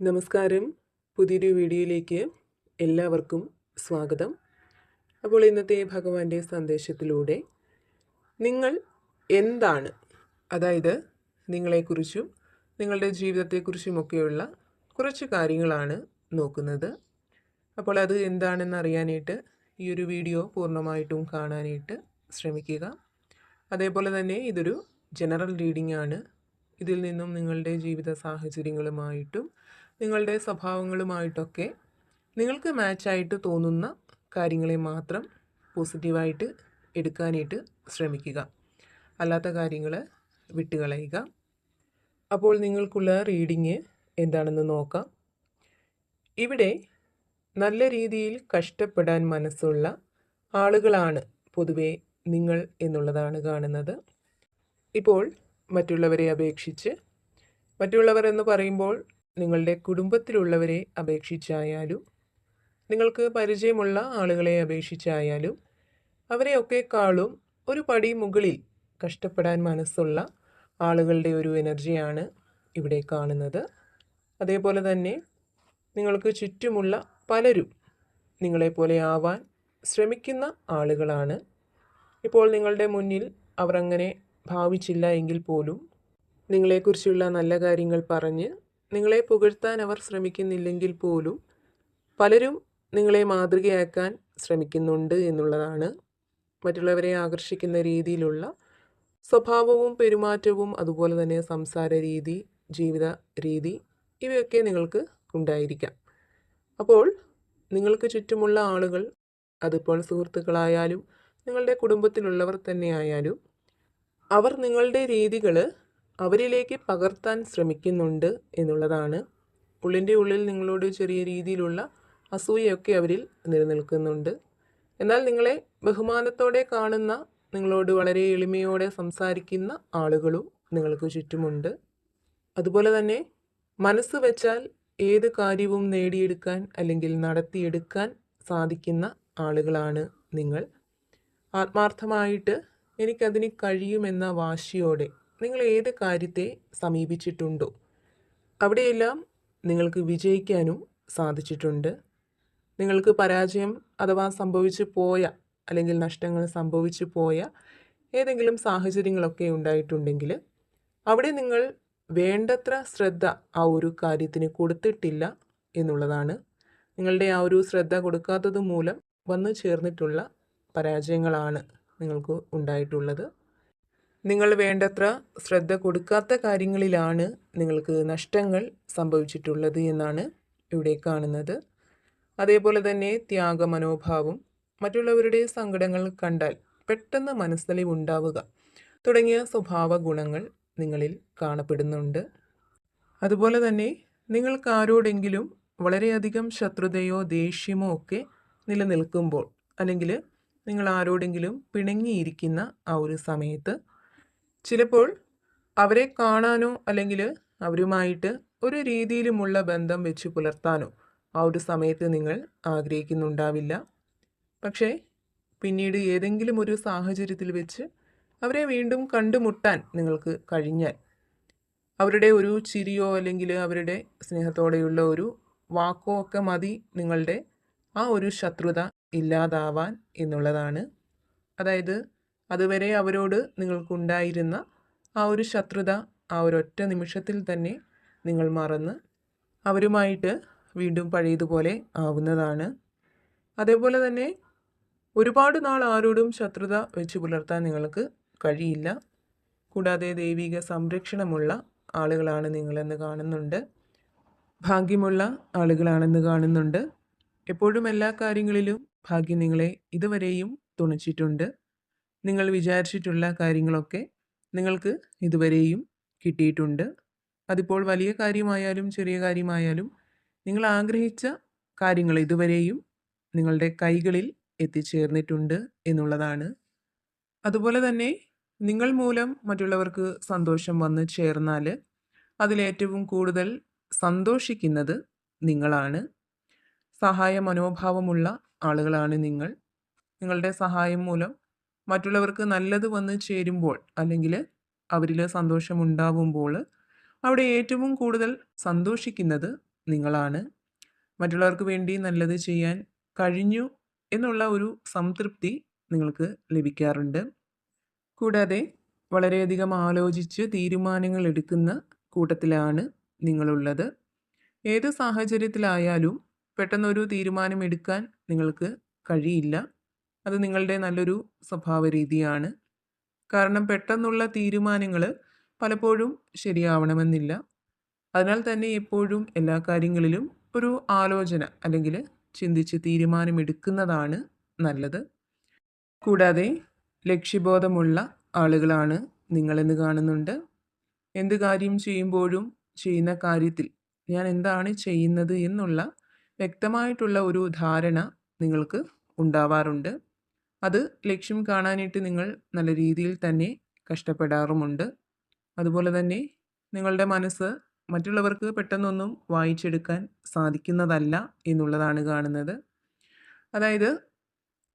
നമസ്കാരം. പുതിയൊരു വീഡിയോയിലേക്ക് എല്ലാവർക്കും സ്വാഗതം. അപ്പോൾ ഇന്നത്തെ ഭഗവാന്റെ സന്ദേശത്തിലൂടെ നിങ്ങൾ എന്താണ്? അതായത് നിങ്ങളെക്കുറിച്ചും നിങ്ങളുടെ ജീവിതത്തെക്കുറിച്ചുമൊക്കെയുള്ള കുറച്ച് കാര്യങ്ങളാണ് നോക്കുന്നത്. അപ്പോൾ അത് എന്താണെന്ന് അറിയാനായിട്ട് ഈ ഒരു വീഡിയോ പൂർണമായിട്ടും കാണാനായിട്ട് ശ്രമിക്കുക. അതേപോലെ തന്നെ ഇതൊരു ജനറൽ റീഡിംഗ് ആണ്. ഇതിൽ നിന്നും നിങ്ങളുടെ ജീവിത സാഹചര്യങ്ങളുമായിട്ടും നിങ്ങളുടെ സ്വഭാവങ്ങളുമായിട്ടൊക്കെ നിങ്ങൾക്ക് മാച്ചായിട്ട് തോന്നുന്ന കാര്യങ്ങളെ മാത്രം പോസിറ്റീവായിട്ട് എടുക്കാനായിട്ട് ശ്രമിക്കുക. അല്ലാത്ത കാര്യങ്ങൾ വിട്ടുകളയുക. അപ്പോൾ നിങ്ങൾക്കുള്ള റീഡിങ് എന്താണെന്ന് നോക്കാം. ഇവിടെ നല്ല രീതിയിൽ കഷ്ടപ്പെടാൻ മനസ്സുള്ള ആളുകളാണ് പൊതുവേ നിങ്ങൾ എന്നുള്ളതാണ് കാണുന്നത്. ഇപ്പോൾ മറ്റുള്ളവരെ അപേക്ഷിച്ച്. മറ്റുള്ളവർ എന്ന് പറയുമ്പോൾ നിങ്ങളുടെ കുടുംബത്തിലുള്ളവരെ അപേക്ഷിച്ചായാലും നിങ്ങൾക്ക് പരിചയമുള്ള ആളുകളെ അപേക്ഷിച്ചായാലും അവരെയൊക്കെക്കാളും ഒരു പടി മുകളിൽ കഷ്ടപ്പെടാൻ മനസ്സുള്ള ആളുകളുടെ ഒരു എനർജിയാണ് ഇവിടെ കാണുന്നത്. അതേപോലെ തന്നെ നിങ്ങൾക്ക് ചുറ്റുമുള്ള പലരും നിങ്ങളെപ്പോലെ ആവാൻ ശ്രമിക്കുന്ന ആളുകളാണ്. ഇപ്പോൾ നിങ്ങളുടെ മുന്നിൽ അവർ അങ്ങനെ ഭാവിച്ചില്ല എങ്കിൽ പോലും നിങ്ങളെക്കുറിച്ചുള്ള നല്ല കാര്യങ്ങൾ പറഞ്ഞ് നിങ്ങളെ പുകഴ്ത്താൻ അവർ ശ്രമിക്കുന്നില്ലെങ്കിൽ പോലും പലരും നിങ്ങളെ മാതൃകയാക്കാൻ ശ്രമിക്കുന്നുണ്ട് എന്നുള്ളതാണ് മറ്റുള്ളവരെ ആകർഷിക്കുന്ന രീതിയിലുള്ള സ്വഭാവവും പെരുമാറ്റവും അതുപോലെ തന്നെ സംസാര രീതി ജീവിത രീതി ഇവയൊക്കെ നിങ്ങൾക്ക് ഉണ്ടായിരിക്കാം. അപ്പോൾ നിങ്ങൾക്ക് ചുറ്റുമുള്ള ആളുകൾ അതിപ്പോൾ സുഹൃത്തുക്കളായാലും നിങ്ങളുടെ കുടുംബത്തിലുള്ളവർ തന്നെ ആയാലും അവർ നിങ്ങളുടെ രീതികൾ അവരിലേക്ക് പകർത്താൻ ശ്രമിക്കുന്നുണ്ട് എന്നുള്ളതാണ്. ഉള്ളിന്റെ ഉള്ളിൽ നിങ്ങളോട് ചെറിയ രീതിയിലുള്ള അസൂയയൊക്കെ അവരിൽ നിലനിൽക്കുന്നുണ്ട്. എന്നാൽ നിങ്ങളെ ബഹുമാനത്തോടെ കാണുന്ന നിങ്ങളോട് വളരെ എളിമയോടെ സംസാരിക്കുന്ന ആളുകളും നിങ്ങൾക്ക് ചുറ്റുമുണ്ട്. അതുപോലെ തന്നെ മനസ്സ് വെച്ചാൽ ഏത് കാര്യവും നേടിയെടുക്കാൻ അല്ലെങ്കിൽ നടത്തിയെടുക്കാൻ സാധിക്കുന്ന ആളുകളാണ് നിങ്ങൾ. ആത്മാർത്ഥമായിട്ട് എനിക്കതിന് കഴിയുമെന്ന വാശിയോടെ നിങ്ങൾ ഏത് കാര്യത്തെ സമീപിച്ചിട്ടുണ്ടോ അവിടെയെല്ലാം നിങ്ങൾക്ക് വിജയിക്കാനും സാധിച്ചിട്ടുണ്ട്. നിങ്ങൾക്ക് പരാജയം അഥവാ സംഭവിച്ചു പോയ അല്ലെങ്കിൽ നഷ്ടങ്ങൾ സംഭവിച്ചു പോയ ഏതെങ്കിലും സാഹചര്യങ്ങളൊക്കെ ഉണ്ടായിട്ടുണ്ടെങ്കിൽ അവിടെ നിങ്ങൾ വേണ്ടത്ര ശ്രദ്ധ ആ ഒരു കാര്യത്തിന് കൊടുത്തിട്ടില്ല എന്നുള്ളതാണ്. നിങ്ങളുടെ ആ ഒരു ശ്രദ്ധ കൊടുക്കാത്തത് മൂലം വന്നു ചേർന്നിട്ടുള്ള പരാജയങ്ങളാണ്. നിങ്ങൾക്ക് ഉണ്ടായിട്ടുള്ളത്. നിങ്ങൾ വേണ്ടത്ര ശ്രദ്ധ കൊടുക്കാത്ത കാര്യങ്ങളിലാണ് നിങ്ങൾക്ക് നഷ്ടങ്ങൾ സംഭവിച്ചിട്ടുള്ളത് എന്നാണ് ഇവിടെ കാണുന്നത്. അതേപോലെ തന്നെ ത്യാഗ മനോഭാവം മറ്റുള്ളവരുടെ സങ്കടങ്ങൾ കണ്ടാൽ പെട്ടെന്ന് മനസ്സലിവുണ്ടാവുക തുടങ്ങിയ സ്വഭാവ ഗുണങ്ങൾ നിങ്ങളിൽ കാണപ്പെടുന്നുണ്ട്. അതുപോലെ തന്നെ നിങ്ങൾക്ക് ആരോടെങ്കിലും വളരെയധികം ശത്രുതയോ ദേഷ്യമോ ഒക്കെ നിലനിൽക്കുമ്പോൾ അല്ലെങ്കിൽ നിങ്ങൾ ആരോടെങ്കിലും പിണങ്ങിയിരിക്കുന്ന ആ ഒരു സമയത്ത് ചിലപ്പോൾ അവരെ കാണാനോ അല്ലെങ്കിൽ അവരുമായിട്ട് ഒരു രീതിയിലുമുള്ള ബന്ധം വെച്ച് പുലർത്താനോ ആ ഒരു സമയത്ത് നിങ്ങൾ ആഗ്രഹിക്കുന്നുണ്ടാവില്ല. പക്ഷേ പിന്നീട് ഏതെങ്കിലും ഒരു സാഹചര്യത്തിൽ വെച്ച് അവരെ വീണ്ടും കണ്ടുമുട്ടാൻ നിങ്ങൾക്ക് കഴിഞ്ഞാൽ അവരുടെ ഒരു ചിരിയോ അല്ലെങ്കിൽ അവരുടെ സ്നേഹത്തോടെയുള്ള ഒരു വാക്കോ ഒക്കെ മതി നിങ്ങളുടെ ആ ഒരു ശത്രുത ഇല്ലാതാവാൻ എന്നുള്ളതാണ്. അതായത് അതുവരെ അവരോട് നിങ്ങൾക്കുണ്ടായിരുന്ന ആ ഒരു ശത്രുത ആ ഒരൊറ്റ നിമിഷത്തിൽ തന്നെ നിങ്ങൾ മറന്ന് അവരുമായിട്ട് വീണ്ടും പഴയതുപോലെ ആവുന്നതാണ്. അതേപോലെ തന്നെ ഒരുപാട് നാൾ ആരോടും ശത്രുത വെച്ച് പുലർത്താൻ നിങ്ങൾക്ക് കഴിയില്ല. കൂടാതെ ദൈവിക സംരക്ഷണമുള്ള ആളുകളാണ് നിങ്ങളെന്ന് കാണുന്നുണ്ട്. ഭാഗ്യമുള്ള ആളുകളാണെന്ന് കാണുന്നുണ്ട്. എപ്പോഴും എല്ലാ കാര്യങ്ങളിലും ഭാഗ്യം നിങ്ങളെ ഇതുവരെയും തുണച്ചിട്ടുണ്ട്. നിങ്ങൾ വിചാരിച്ചിട്ടുള്ള കാര്യങ്ങളൊക്കെ നിങ്ങൾക്ക് ഇതുവരെയും കിട്ടിയിട്ടുണ്ട്. അതിപ്പോൾ വലിയ കാര്യമായാലും ചെറിയ കാര്യമായാലും നിങ്ങൾ ആഗ്രഹിച്ച കാര്യങ്ങൾ ഇതുവരെയും നിങ്ങളുടെ കൈകളിൽ എത്തിച്ചേർന്നിട്ടുണ്ട് എന്നുള്ളതാണ്. അതുപോലെ തന്നെ നിങ്ങൾ മൂലം മറ്റുള്ളവർക്ക് സന്തോഷം വന്ന് ചേർന്നാൽ അതിലേറ്റവും കൂടുതൽ സന്തോഷിക്കുന്നത് നിങ്ങളാണ്. സഹായ മനോഭാവമുള്ള ആളുകളാണ് നിങ്ങൾ. നിങ്ങളുടെ സഹായം മൂലം മറ്റുള്ളവർക്ക് നല്ലത് വന്ന് ചേരുമ്പോൾ അല്ലെങ്കിൽ അവരിൽ സന്തോഷമുണ്ടാവുമ്പോൾ അവിടെ ഏറ്റവും കൂടുതൽ സന്തോഷിക്കുന്നത് നിങ്ങളാണ്. മറ്റുള്ളവർക്ക് വേണ്ടി നല്ലത് ചെയ്യാൻ കഴിഞ്ഞു എന്നുള്ള ഒരു സംതൃപ്തി നിങ്ങൾക്ക് ലഭിക്കാറുണ്ട്. കൂടാതെ വളരെയധികം ആലോചിച്ച് തീരുമാനങ്ങൾ എടുക്കുന്ന കൂട്ടത്തിലാണ് നിങ്ങളുള്ളത്. ഏത് സാഹചര്യത്തിലായാലും പെട്ടെന്നൊരു തീരുമാനം എടുക്കാൻ നിങ്ങൾക്ക് കഴിയില്ല. അത് നിങ്ങളുടെ നല്ലൊരു സ്വഭാവ രീതിയാണ് കാരണം പെട്ടെന്നുള്ള തീരുമാനങ്ങൾ പലപ്പോഴും ശരിയാവണമെന്നില്ല. അതിനാൽ തന്നെ എപ്പോഴും എല്ലാ കാര്യങ്ങളിലും ഒരു ആലോചന അല്ലെങ്കിൽ ചിന്തിച്ച് തീരുമാനമെടുക്കുന്നതാണ് നല്ലത്. കൂടാതെ ലക്ഷ്യബോധമുള്ള ആളുകളാണ് നിങ്ങളെന്ന് കാണുന്നുണ്ട്. എന്ത് കാര്യം ചെയ്യുമ്പോഴും ചെയ്യുന്ന കാര്യത്തിൽ ഞാൻ എന്താണ് ചെയ്യുന്നത് എന്നുള്ള വ്യക്തമായിട്ടുള്ള ഒരു ധാരണ നിങ്ങൾക്ക് ഉണ്ടാവാറുണ്ട്. അത് ലക്ഷ്യം കാണാനായിട്ട് നിങ്ങൾ നല്ല രീതിയിൽ തന്നെ കഷ്ടപ്പെടാറുമുണ്ട്. അതുപോലെ തന്നെ നിങ്ങളുടെ മനസ്സ് മറ്റുള്ളവർക്ക് പെട്ടെന്നൊന്നും വായിച്ചെടുക്കാൻ സാധിക്കുന്നതല്ല എന്നുള്ളതാണ് കാണുന്നത്. അതായത്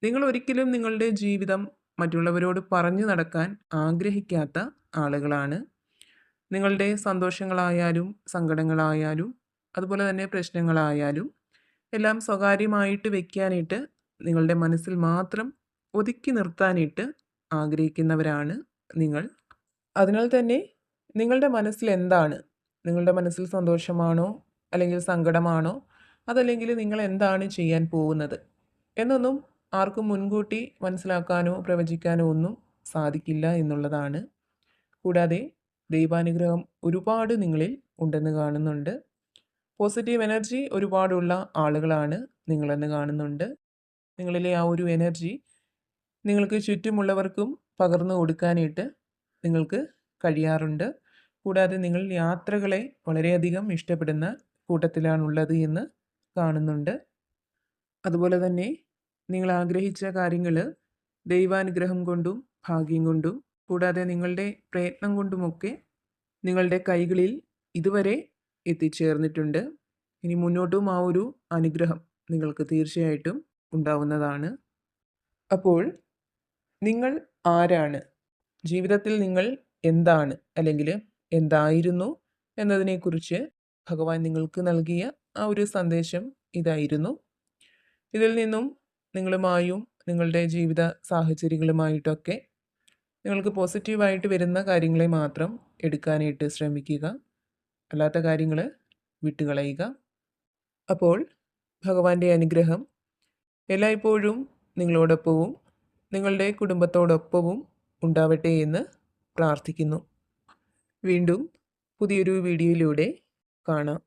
നിങ്ങൾ ഒരിക്കലും നിങ്ങളുടെ ജീവിതം മറ്റുള്ളവരോട് പറഞ്ഞു നടക്കാൻ ആഗ്രഹിക്കാത്ത ആളുകളാണ്. നിങ്ങളുടെ സന്തോഷങ്ങളായാലും സങ്കടങ്ങളായാലും അതുപോലെ തന്നെ പ്രശ്നങ്ങളായാലും എല്ലാം സ്വകാര്യമായിട്ട് വെക്കാനായിട്ട് നിങ്ങളുടെ മനസ്സിൽ മാത്രം ഒതുക്കി നിർത്താനായിട്ട് ആഗ്രഹിക്കുന്നവരാണ് നിങ്ങൾ. അതിനാൽ തന്നെ നിങ്ങളുടെ മനസ്സിൽ എന്താണ്? നിങ്ങളുടെ മനസ്സിൽ സന്തോഷമാണോ? അല്ലെങ്കിൽ സങ്കടമാണോ? അതല്ലെങ്കിൽ നിങ്ങൾ എന്താണ് ചെയ്യാൻ പോകുന്നത്? എന്നൊന്നും ആർക്കും മുൻകൂട്ടി മനസ്സിലാക്കാനോ പ്രവചിക്കാനോ ഒന്നും സാധിക്കില്ല എന്നുള്ളതാണ്. കൂടാതെ ദൈവാനുഗ്രഹം ഒരുപാട് നിങ്ങളിൽ ഉണ്ടെന്ന് കാണുന്നുണ്ട്. പോസിറ്റീവ് എനർജി ഒരുപാടുള്ള ആളുകളാണ് നിങ്ങളെന്ന് കാണുന്നുണ്ട്. നിങ്ങളിലെ ആ ഒരു എനർജി നിങ്ങൾക്ക് ചുറ്റുമുള്ളവർക്കും പകർന്നു കൊടുക്കാനായിട്ട് നിങ്ങൾക്ക് കഴിയാറുണ്ട്. കൂടാതെ നിങ്ങൾ യാത്രകളെ വളരെയധികം ഇഷ്ടപ്പെടുന്ന കൂട്ടത്തിലാണുള്ളത് എന്ന് കാണുന്നുണ്ട്. അതുപോലെ തന്നെ നിങ്ങൾ ആഗ്രഹിച്ച കാര്യങ്ങൾ ദൈവാനുഗ്രഹം കൊണ്ടും ഭാഗ്യം കൊണ്ടും കൂടാതെ നിങ്ങളുടെ പ്രയത്നം കൊണ്ടുമൊക്കെ നിങ്ങളുടെ കൈകളിൽ ഇതുവരെ എത്തിച്ചേർന്നിട്ടുണ്ട്. ഇനി മുന്നോട്ടും ആ ഒരു അനുഗ്രഹം നിങ്ങൾക്ക് തീർച്ചയായിട്ടും ഉണ്ടാവുന്നതാണ്. അപ്പോൾ നിങ്ങൾ ആരാണ്? ജീവിതത്തിൽ നിങ്ങൾ എന്താണ്? അല്ലെങ്കിൽ എന്തായിരുന്നു? എന്നതിനെക്കുറിച്ച് ഭഗവാൻ നിങ്ങൾക്ക് നൽകിയ ആ ഒരു സന്ദേശം ഇതായിരുന്നു. ഇതിൽ നിന്നും നിങ്ങളുമായും നിങ്ങളുടെ ജീവിത സാഹചര്യങ്ങളുമായിട്ടൊക്കെ നിങ്ങൾക്ക് പോസിറ്റീവായിട്ട് വരുന്ന കാര്യങ്ങളെ മാത്രം എടുക്കാനായിട്ട് ശ്രമിക്കുക. അല്ലാത്ത കാര്യങ്ങൾ വിട്ടുകളയുക അപ്പോൾ ഭഗവാന്റെ അനുഗ്രഹം എല്ലായ്പ്പോഴും നിങ്ങളോടൊപ്പവും നിങ്ങളുടെ കുടുംബത്തോടൊപ്പവും ഉണ്ടാവട്ടെ എന്ന് പ്രാർത്ഥിക്കുന്നു. വീണ്ടും പുതിയൊരു വീഡിയോയിലൂടെ കാണാം.